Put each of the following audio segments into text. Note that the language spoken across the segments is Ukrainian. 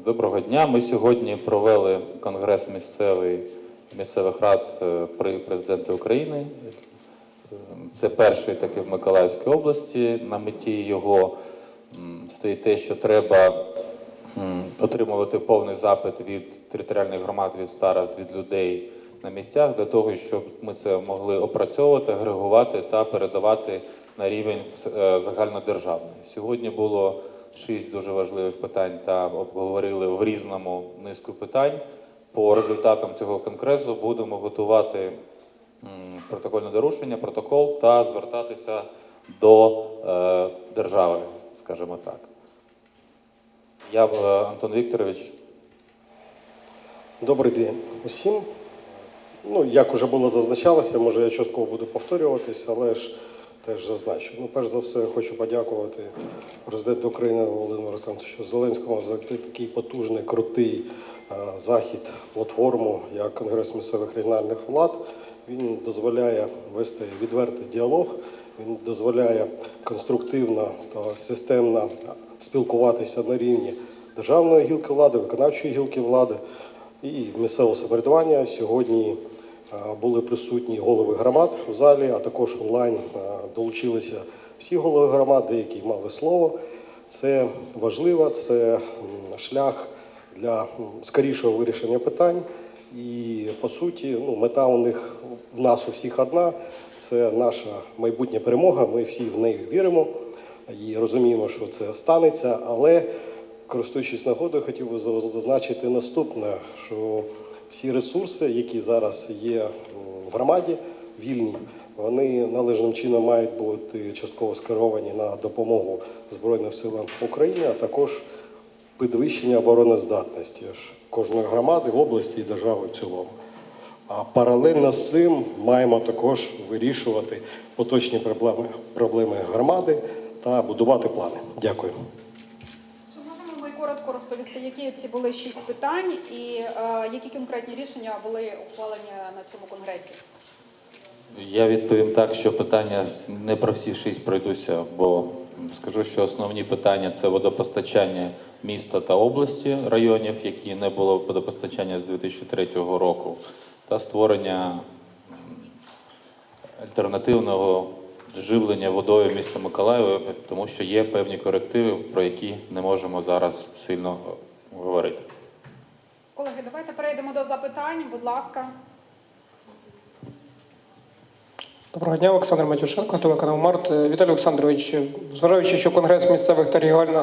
Доброго дня. Ми сьогодні провели конгрес місцевий місцевих рад е, при президенті України. Це перший такий в Миколаївській області. На меті його стоїть те, що треба отримувати повний запит від територіальних громад, від старост, від людей на місцях для того, щоб ми це могли опрацьовувати, агрегувати та передавати на рівень е, загальнодержавний. Сьогодні було шість дуже важливих питань та обговорили в різному низку питань. По результатам цього конгресу будемо готувати протокольне доручення, протокол та звертатися до е, держави, скажімо так. Я е, Антон Вікторович. Добрий день усім. Ну, як вже було зазначалося, може я частково буду повторюватись, але ж теж зазначу. Ну, перш за все, хочу подякувати президенту України Володимиру Олександровичу Зеленському за такий потужний, крутий е, захід, платформу, як Конгрес місцевих регіональних влад. Він дозволяє вести відвертий діалог, він дозволяє конструктивно та системно спілкуватися на рівні державної гілки влади, виконавчої гілки влади і місцевого самоврядування. Сьогодні були присутні голови громад в залі, а також онлайн е, долучилися всі голови громад, деякі мали слово. Це важливо, це шлях для скорішого вирішення питань. І по суті, ну, мета у них в нас у всіх одна. Це наша майбутня перемога. Ми всі в неї віримо і розуміємо, що це станеться. Але користуючись нагодою, хотів би зазначити наступне: що всі ресурси, які зараз є в громаді, вільні, вони належним чином мають бути частково скеровані на допомогу Збройним силам України, а також підвищення обороноздатності кожної громади області і держави в цілому. А паралельно з цим маємо також вирішувати поточні проблеми, проблеми громади та будувати плани. Дякую. Чи можемо ви коротко розповісти, які ці були шість питань і е, які конкретні рішення були ухвалені на цьому конгресі? Я відповім так, що питання не про всі шість пройдуся, бо скажу, що основні питання це водопостачання міста та області районів, які не було водопостачання з 2003 року, та створення альтернативного живлення водою міста Миколаєва, тому що є певні корективи, про які не можемо зараз сильно е, говорити. Колеги, давайте перейдемо до запитань. Будь ласка. Доброго дня, Олександр Матюшенко, телеканал Март. Е, Віталій Олександрович, зважаючи, що Конгрес місцевих та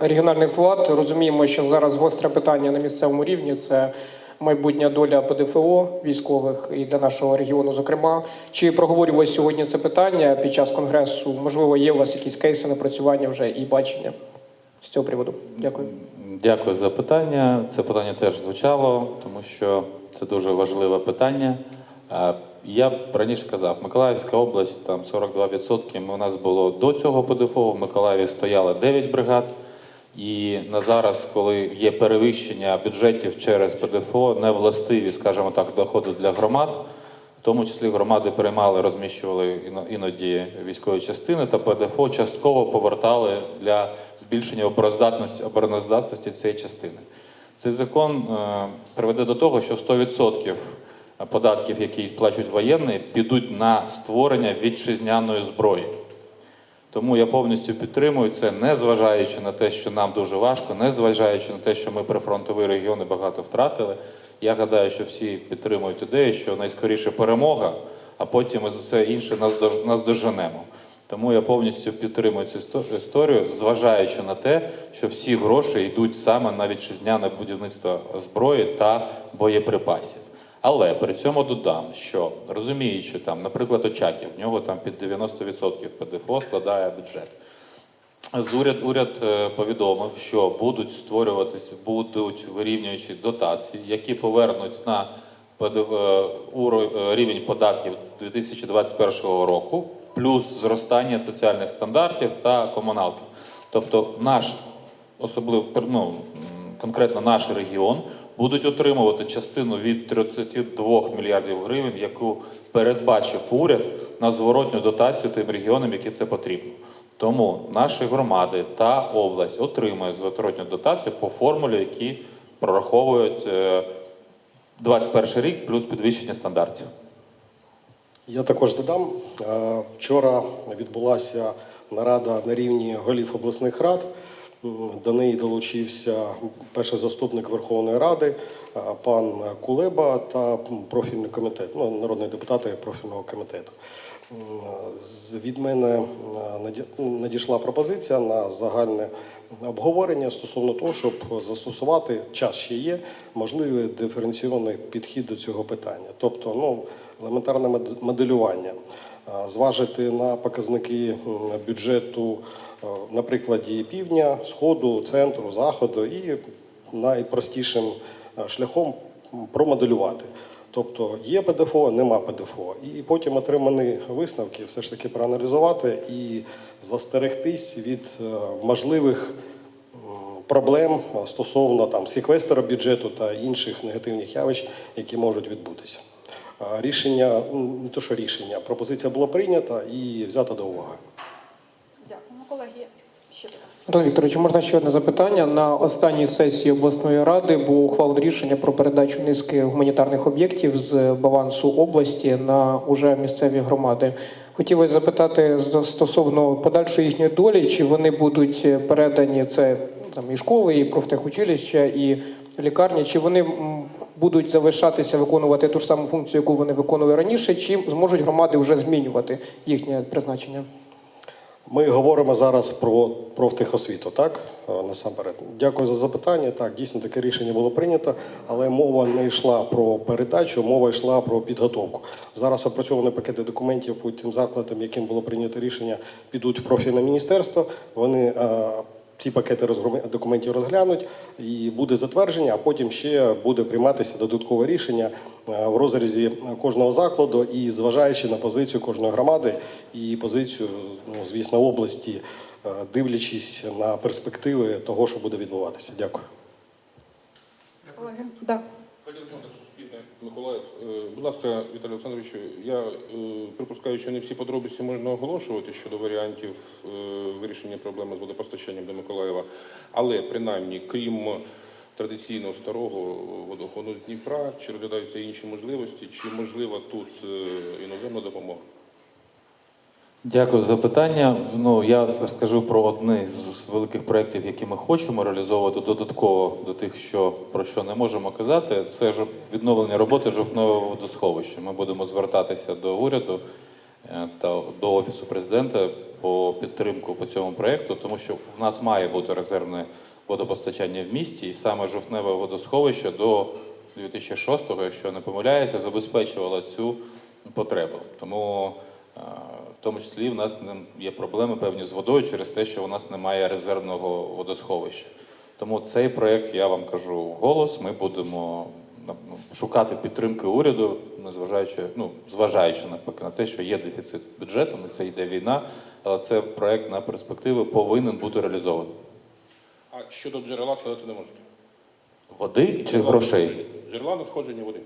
регіональних влад, розуміємо, що зараз гостре питання на місцевому рівні це майбутня доля ПДФО військових і для нашого регіону, зокрема. Чи проговорювалось сьогодні це питання під час конгресу? Можливо, є у вас якісь кейси напрацювання вже і бачення з цього приводу? Дякую. Дякую за питання. Це питання теж звучало, тому що це дуже важливе питання. Я б раніше казав, Миколаївська область там 42%. У нас було до цього ПДФО. В Миколаєві стояло 9 бригад. І на зараз, коли є перевищення бюджетів через ПДФО, не властиві, скажімо так, доходи для громад. В тому числі громади приймали, розміщували іно- іноді військові частини та ПДФО частково повертали для збільшення обороноздатності, обороноздатності цієї частини. Цей закон е, приведе до того, що 100% податків, які плачуть воєнні, підуть на створення вітчизняної зброї. Тому я повністю підтримую це, не зважаючи на те, що нам дуже важко, не зважаючи на те, що ми прифронтові регіони багато втратили. Я гадаю, що всі підтримують ідею, що найскоріше перемога, а потім ми за це інше наздож- наздоженемо. Тому я повністю підтримую цю істо- історію, зважаючи на те, що всі гроші йдуть саме на вітчизняне будівництво зброї та боєприпасів. Але при цьому додам, що розуміючи там, наприклад, Очаків, в нього там під 90% ПДФО складає бюджет. З уряд уряд е, повідомив, що будуть створюватись, будуть вирівнюючі дотації, які повернуть на е, е, рівень податків 2021 року, плюс зростання соціальних стандартів та комуналки. Тобто, наш особливо ну, конкретно наш регіон будуть отримувати частину від 32 мільярдів гривень, яку передбачив уряд на зворотню дотацію тим регіонам, які це потрібно. Тому наші громади та область отримують зворотню дотацію по формулі, які прораховують е, 21 рік плюс підвищення стандартів. Я також додам. е, Вчора відбулася нарада на рівні голів обласних рад. До неї долучився перший заступник Верховної Ради пан Кулеба та профільний комітет, ну, народні депутати профільного комітету. Від мене надійшла пропозиція на загальне обговорення стосовно того, щоб застосувати час ще є можливий диференційований підхід до цього питання. Тобто, ну елементарне мод- моделювання, зважити на показники бюджету е, на прикладі півдня, сходу, центру, заходу і найпростішим е, шляхом промоделювати. Тобто є ПДФО, нема ПДФО. І потім отримані висновки все ж таки проаналізувати і застерегтись від е, можливих проблем е, стосовно там секвестра бюджету та інших негативних явищ, які можуть відбутися. Рішення, не то що рішення, пропозиція була прийнята і взята до уваги. Дякуємо, колеги. Ще. Антон Вікторович, можна ще одне запитання. На останній сесії обласної ради було ухвалено рішення про передачу низки гуманітарних об'єктів з балансу області на уже місцеві громади. Хотілося запитати стосовно подальшої їхньої долі, чи вони будуть передані це там і школи, і профтехучилища, і лікарні, чи вони будуть залишатися виконувати ту ж саму функцію, яку вони виконували раніше, чи зможуть громади вже змінювати їхнє призначення? Ми говоримо зараз про профтехосвіту, так Е, насамперед. Дякую за запитання. Так, дійсно таке рішення було прийнято, але мова не йшла про передачу, мова йшла про підготовку. Зараз опрацьовані пакети документів по тим закладам, яким було прийнято рішення, підуть в профільне міністерство. Вони е, ці пакети документів розглянуть і буде затвердження, а потім ще буде прийматися додаткове рішення е, в розрізі кожного закладу і зважаючи на позицію кожної громади і позицію, ну, звісно, області, е, дивлячись на перспективи того, що буде відбуватися. Дякую. Колеги, да. Миколаїв. Е, Будь ласка, Віталій Олександрович, я е, припускаю, що не всі подробиці можна оголошувати щодо варіантів е, вирішення проблеми з водопостачанням до Миколаєва, але принаймні, крім традиційного старого водоходу з Дніпра, чи розглядаються інші можливості, чи можлива тут іноземна допомога? Дякую за питання. Ну я скажу про одне з великих проєктів, які ми хочемо реалізовувати додатково до тих, що про що не можемо казати. Це ж відновлення роботи жовтневого водосховища. Ми будемо звертатися до уряду е, та до офісу президента по підтримку по цьому проєкту, тому що в нас має бути резервне водопостачання в місті, і саме жовтневе водосховище до 2006-го, якщо не помиляюся, забезпечувало цю потребу. Тому е, в тому числі в нас є проблеми певні з водою через те, що у нас немає резервного водосховища. Тому цей проєкт, я вам кажу голос, ми будемо шукати підтримки уряду, незважаючи, ну, зважаючи навпаки на те, що є дефіцит бюджету, ну, це йде війна, але це проєкт на перспективи повинен бути реалізований. А щодо джерела сказати не можете? Води чи грошей? Джерела надходження води.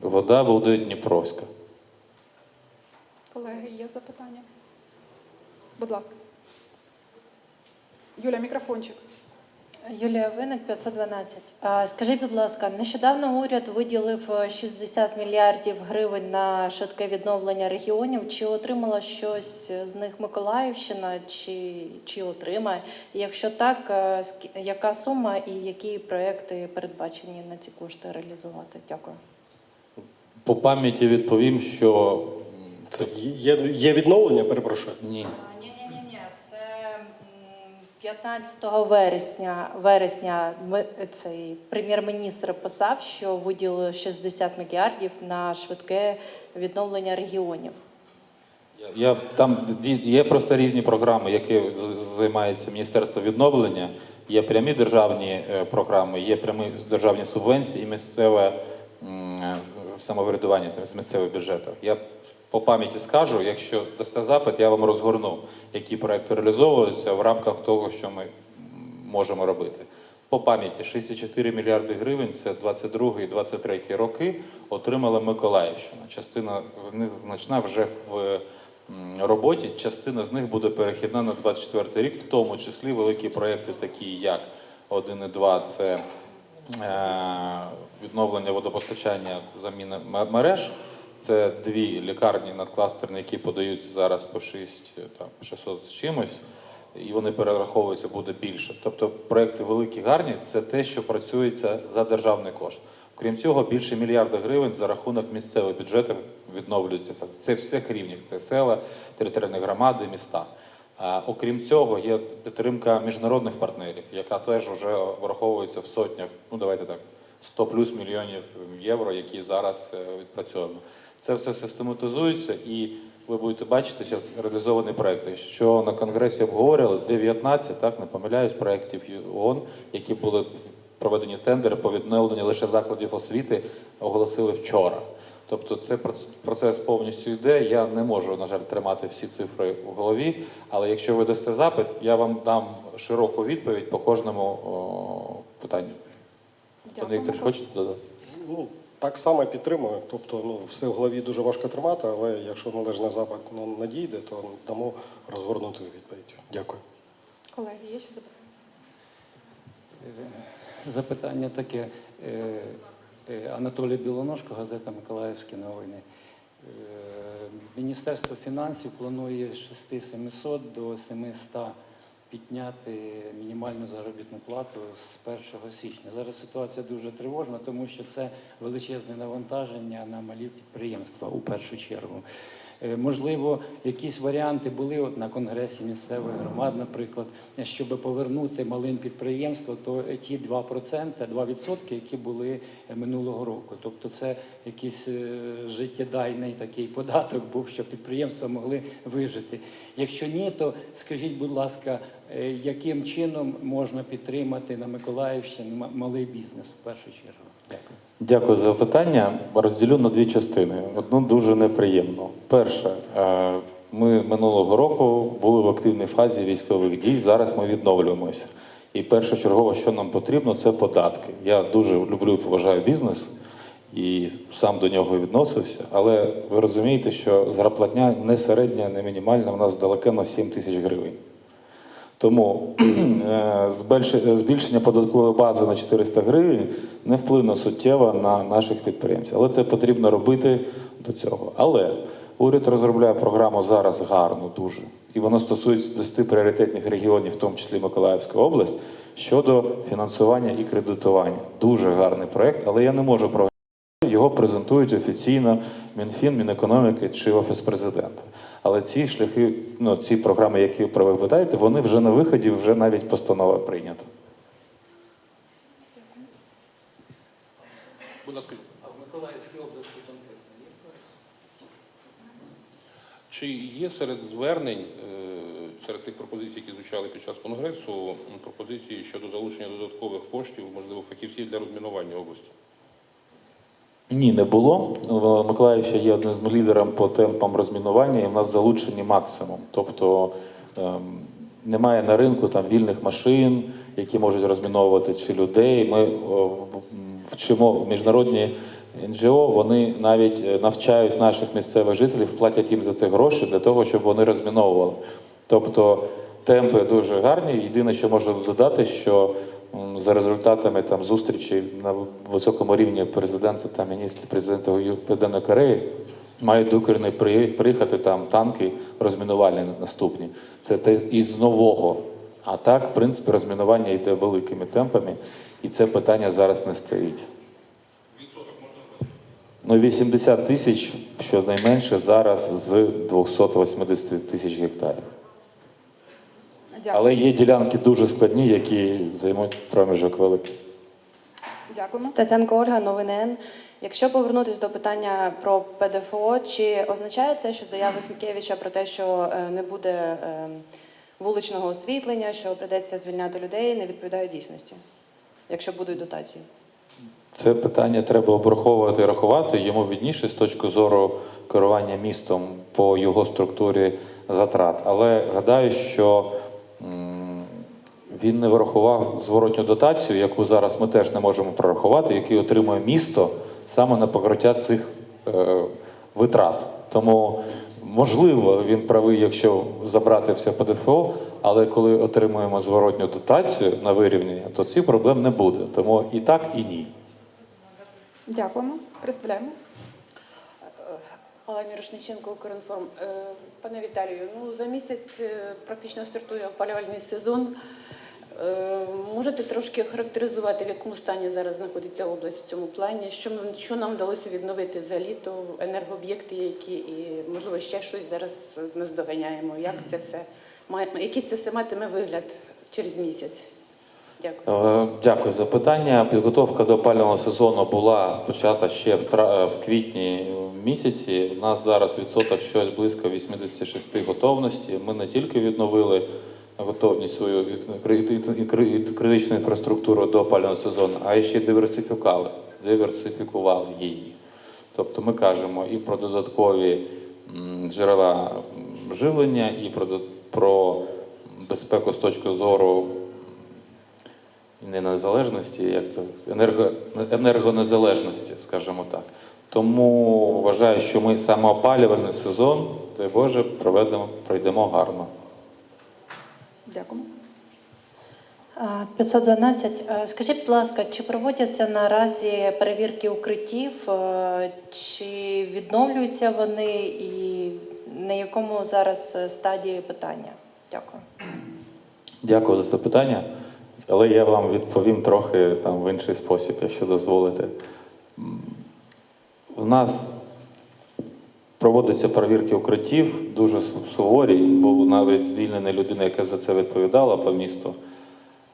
Вода буде Дніпровська. Колеги, є запитання? Будь ласка. Юля, мікрофончик. Юлія Виник, 512. А, Скажіть, будь ласка, нещодавно уряд виділив е, 60 мільярдів гривень на швидке відновлення регіонів. Чи отримала щось з них Миколаївщина, чи, чи отримає? Якщо так, е, яка сума і які проекти передбачені на ці кошти реалізувати? Дякую. По пам'яті відповім, що Це є, є відновлення, перепрошую. ні. Ні, ні, ні, ні. Це м, 15 вересня. Вересня ми цей прем'єр-міністр писав, що виділили 60 мільярдів на швидке відновлення регіонів. Я там дві- є просто різні програми, які з- займається Міністерство відновлення. Є прямі державні е, програми, є прямі державні субвенції і місцеве м, е, самоврядування тобто з місцевого бюджету. Я по пам'яті скажу, якщо дасте запит, я вам розгорну, які проекти реалізовуються в рамках того, що ми можемо робити. По пам'яті 64 мільярди гривень це 22 і 23 роки отримала Миколаївщина. Частина в них значна вже в роботі. Частина з них буде перехідна на 24 рік, в тому числі великі проекти, такі як 1 і 2 – це е, відновлення водопостачання, заміна мереж. Це дві лікарні надкластерні, які подаються зараз по 6, там, 600 з чимось, і вони перераховуються буде більше. Тобто проекти великі, гарні це те, що працюється за державний кошт. Крім цього, більше мільярда гривень за рахунок місцевих бюджетів відновлюється. Це всіх рівнях. Це села, територіальні громади, міста. А, окрім цього, є підтримка міжнародних партнерів, яка теж вже враховується в сотнях, ну давайте так, 100 плюс мільйонів євро, які зараз е, відпрацьовуємо. Це все систематизується і ви будете бачити зараз реалізовані проекти. Що на конгресі обговорювали 19, так не помиляюсь, проєктів ООН, які були проведені тендери по відновленню лише закладів освіти, оголосили вчора. Тобто це процес повністю йде. Я не можу, на жаль, тримати всі цифри в голові, але якщо ви дасте запит, я вам дам широку відповідь по кожному о, питанню. Пане. Віктор, хочете додати? Так само підтримую. Тобто, ну, все в голові дуже важко тримати, але якщо належний запит ну, надійде, то дамо розгорнуту відповідь. Дякую. Колеги, є ще запитання? Запитання таке. Е, е, Анатолій Білоножко, газета Миколаївські новини. Е, Міністерство фінансів планує з 6-700 до 700 підняти мінімальну заробітну плату з 1 січня. Зараз ситуація дуже тривожна, тому що це величезне навантаження на малі підприємства у першу чергу. Е, Можливо, якісь варіанти були от на конгресі місцевих громад, наприклад, щоб повернути малим підприємствам, то ті 2%, 2%, які були минулого року. Тобто це якийсь е, життєдайний такий податок був, щоб підприємства могли вижити. Якщо ні, то скажіть, будь ласка, е, яким чином можна підтримати на Миколаївщині малий бізнес в першу чергу? Дякую. Дякую за питання. Розділю на дві частини. Одну дуже неприємну. Перше, ми минулого року були в активній фазі військових дій. Зараз ми відновлюємося. І першочергово, що нам потрібно, це податки. Я дуже люблю поважаю бізнес і сам до нього відносився. Але ви розумієте, що зарплатня не середня, не мінімальна, в нас далеко на 7 тисяч гривень. Тому е, збільшення податкової бази на 400 гривень не вплине суттєво на наших підприємців. Але це потрібно робити до цього. Але уряд розробляє програму зараз гарну дуже. І воно стосується 10 пріоритетних регіонів, в тому числі Миколаївська область, щодо фінансування і кредитування. Дуже гарний проект, але я не можу про його презентують офіційно Мінфін, Мінекономіки чи Офіс президента. Але ці шляхи, ну ці програми, які ви питаєте, вони вже на виході, вже навіть постанова прийнята. Будь ласка, А в Миколаївській області конкретно є? чи є серед звернень, е, серед тих пропозицій, які звучали під час конгресу, пропозиції щодо залучення додаткових коштів, можливо, фахівців для розмінування області? Ні, не було. Е, Миколаївщина є одним з лідером по темпам розмінування, і в нас залучені максимум. Тобто ем, немає на ринку там вільних машин, які можуть розміновувати чи людей. Ми о, вчимо міжнародні НГО, вони навіть е, навчають наших місцевих жителів, платять їм за це гроші для того, щоб вони розміновували. Тобто темпи дуже гарні. Єдине, що можу додати, що за результатами там зустрічі на високому рівні президента та міністра президента Південної Кореї мають до України приїхати там танки розмінувальні наступні. Це те із нового. А так, в принципі, розмінування йде великими темпами, і це питання зараз не стоїть. Ну, 80 тисяч, щонайменше, зараз з 280 тисяч гектарів. Дякую. Але є ділянки дуже складні, які займуть проміжок великий. Дякуємо. Стеценко Ольга, новини Н. Якщо повернутися до питання про ПДФО, чи означає це, що заяви Сінкевича про те, що е, не буде е, вуличного освітлення, що придеться звільняти людей, не відповідає дійсності, якщо будуть дотації? Це питання треба обраховувати і рахувати. Йому відніше з точки зору керування містом по його структурі затрат. Але гадаю, що він не врахував зворотню дотацію, яку зараз ми теж не можемо прорахувати, який отримує місто саме на покриття цих е, витрат. Тому можливо він правий, якщо забрати все ПДФО, Але коли отримуємо зворотню дотацію на вирівняння, то цих проблем не буде. Тому і так, і ні. Дякуємо. Представляємось. Олег Мірошниченко, Укрінформ. Е, Пане Віталію, ну за місяць е, практично стартує опалювальний сезон. Е, Можете трошки характеризувати, в якому стані зараз знаходиться область в цьому плані? Що, що нам вдалося відновити за літо, енергооб'єкти, які і можливо ще щось зараз не здоганяємо? Як це все який це все матиме вигляд через місяць? Дякую. Е, Дякую за питання. Підготовка до опалювального сезону була почата ще в, тра- в квітні місяці. У нас зараз відсоток щось близько 86 готовності. Ми не тільки відновили готовність свою кри- кри- критичну інфраструктуру до опалювального сезону, а ще диверсифікували, диверсифікували її. Тобто ми кажемо і про додаткові джерела живлення, і про, про безпеку з точки зору не незалежності, як то енерго, енергонезалежності, скажімо так. Тому вважаю, що ми саме опалювальний сезон, дай Боже, проведемо, пройдемо гарно. Дякуємо. А, 512. Е, Скажіть, будь ласка, чи проводяться наразі перевірки укриттів, чи відновлюються вони і на якому зараз е, стадії питання? Дякую. Дякую за запитання, але я вам відповім трохи там в інший спосіб, якщо дозволите. У нас проводяться перевірки укриттів дуже суворі, був навіть звільнена людина, яка за це відповідала по місту.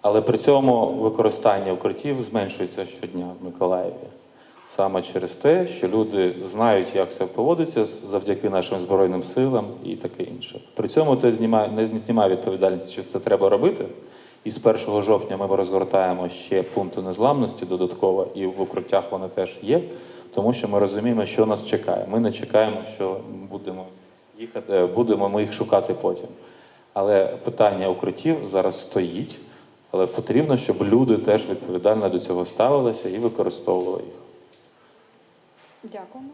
Але при цьому використання укриттів зменшується щодня в Миколаєві. Саме через те, що люди знають, як це поводиться завдяки нашим Збройним силам і таке інше. При цьому це знімає, не знімає відповідальність, що це треба робити. І з 1 жовтня ми розгортаємо ще пункти незламності додатково, і в укриттях вони теж є, тому що ми розуміємо, що нас чекає. Ми не чекаємо, що будемо їхати, е, будемо ми їх шукати потім. Але питання укриттів зараз стоїть, але потрібно, щоб люди теж відповідально до цього ставилися і використовували їх. Дякуємо.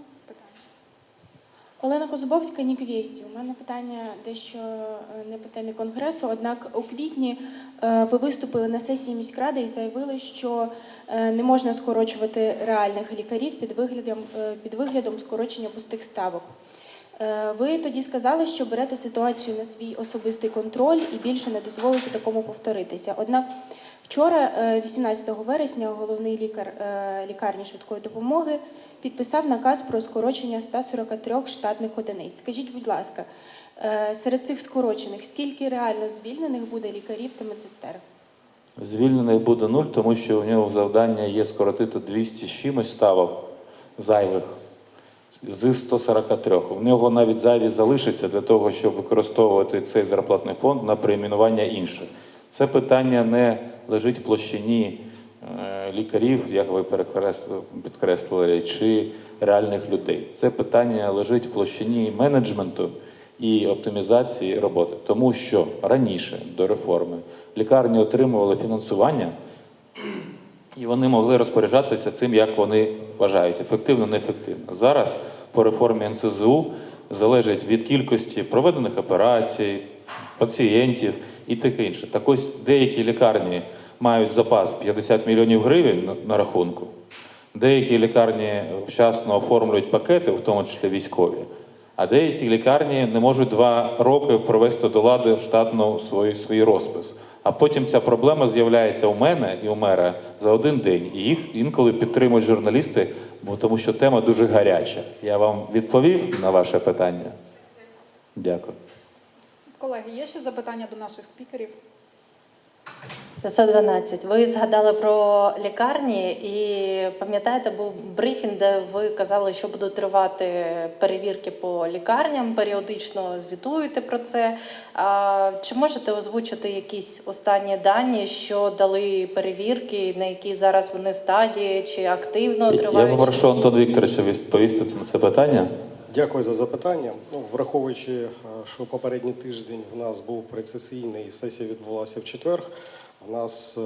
Олена Козубовська, Нік Вєсті. У мене питання дещо е, не по темі конгресу. Однак у квітні е, ви виступили на сесії міськради і заявили, що е, не можна скорочувати реальних лікарів під виглядом, під виглядом скорочення пустих ставок. Ви тоді сказали, що берете ситуацію на свій особистий контроль і більше не дозволите такому повторитися. Однак вчора, е, 18 вересня, головний лікар лікарні швидкої допомоги підписав наказ про скорочення 143 штатних одиниць. Скажіть, будь ласка, е, серед цих скорочених скільки реально звільнених буде лікарів та медсестер? Звільнений буде нуль, тому що у нього завдання є скоротити 200 з чимось ставок зайвих з 143. У нього навіть зайві залишиться для того, щоб використовувати цей зарплатний фонд на перейменування інших. Це питання не лежить в площині лікарів, як ви підкреслили, чи реальних людей. Це питання лежить в площині менеджменту і оптимізації роботи. Тому що раніше до реформи лікарні отримували фінансування, і вони могли розпоряджатися цим, як вони вважають, ефективно, неефективно. Зараз по реформі НСЗУ залежить від кількості проведених операцій, пацієнтів і таке інше. Так ось деякі лікарні мають запас 50 мільйонів гривень на- рахунку. Деякі лікарні вчасно оформлюють пакети, в тому числі військові, а деякі лікарні не можуть два роки привести до лади штатно свій, свій розпис. А потім ця проблема з'являється у мене і у мера за один день. І їх інколи підтримують журналісти, бо тому що тема дуже гаряча. Я вам відповів на ваше питання. Дякую. Колеги, є ще запитання до наших спікерів? 512. Ви згадали про лікарні і пам'ятаєте, був брифінг, де ви казали, що будуть тривати перевірки по лікарням, періодично звітуєте про це. А, чи можете озвучити якісь останні дані, що дали перевірки, на якій зараз вони стадії, чи активно Я тривають? попрошу Антон Вікторовича відповісти на це питання. Дякую за запитання. Ну, враховуючи, що попередній тиждень у нас був прецесійний, і сесія відбулася в четвер. У нас е,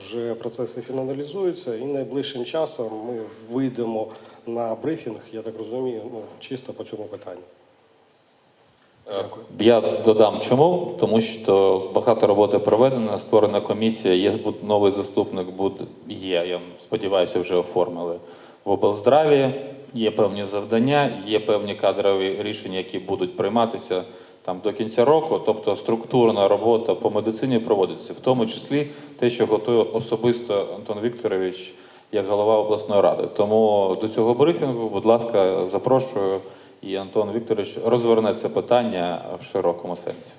вже процеси фіналізуються, і найближчим часом ми вийдемо на брифінг, я так розумію, ну, чисто по цьому питанню. Я додам чому, тому що багато роботи проведено, створена комісія, є новий заступник, буде є. Я сподіваюся, вже оформили в облздраві. Є певні завдання, є певні кадрові рішення, які будуть прийматися там до кінця року. Тобто структурна робота по медицині проводиться, в тому числі те, що готує особисто Антон Вікторович як голова обласної ради. Тому до цього брифінгу, будь ласка, запрошую, і Антон Вікторович розверне це питання в широкому сенсі.